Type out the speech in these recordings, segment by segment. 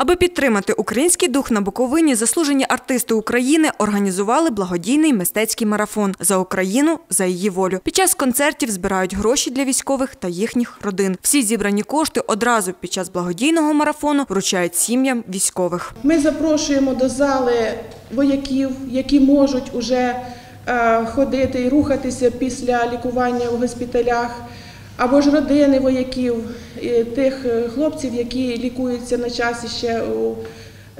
Аби підтримати український дух на Буковині, заслужені артисти України організували благодійний мистецький марафон за Україну за її волю. Під час концертів збирають гроші для військових та їхніх родин. Всі зібрані кошти одразу під час благодійного марафону вручають сім'ям військових. Ми запрошуємо до зали вояків, які можуть уже е, ходити і рухатися після лікування в госпіталях, або ж родини вояків, тих е, хлопців, які лікуються на часі ще у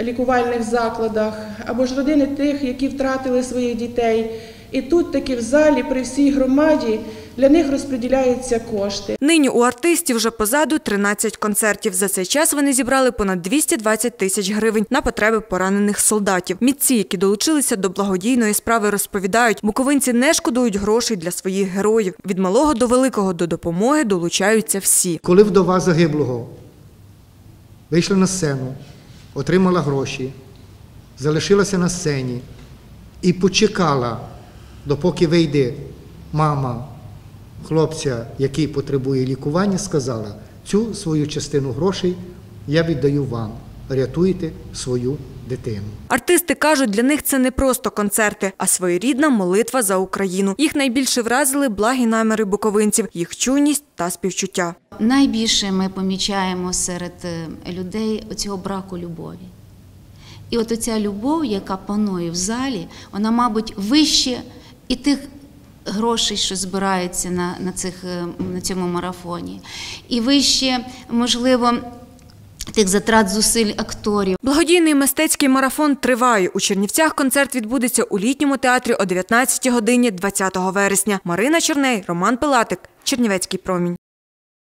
лікувальних закладах, або ж родини тих, які втратили своїх дітей. І тут таки в залі при всій громаді для них розподіляються кошти. Нині у артистів вже позаду 13 концертів. За цей час вони зібрали понад 220 тисяч гривень на потреби поранених солдатів. Мітці, які долучилися до благодійної справи, розповідають, буковинці не шкодують грошей для своїх героїв. Від малого до великого до допомоги долучаються всі. Коли вдова загиблого вийшла на сцену, отримала гроші, залишилася на сцені і почекала, допоки вийде мама хлопця, який потребує лікування, сказала, цю свою частину грошей я віддаю вам. Рятуйте свою дитину. Артисти кажуть, для них це не просто концерти, а своєрідна молитва за Україну. Їх найбільше вразили благі наміри буковинців, їх чуйність та співчуття. Найбільше ми помічаємо серед е, людей оцього браку любові. І от оця любов, яка панує в залі, вона, мабуть, вище і тих грошей, що збираються на, на, цих, е, на цьому марафоні, і вище, можливо, тих затрат зусиль акторів. Благодійний мистецький марафон триває. У Чернівцях концерт відбудеться у літньому театрі о 19 годині 20 вересня. Марина Черней, Роман Пилатик, Чернівецький промінь.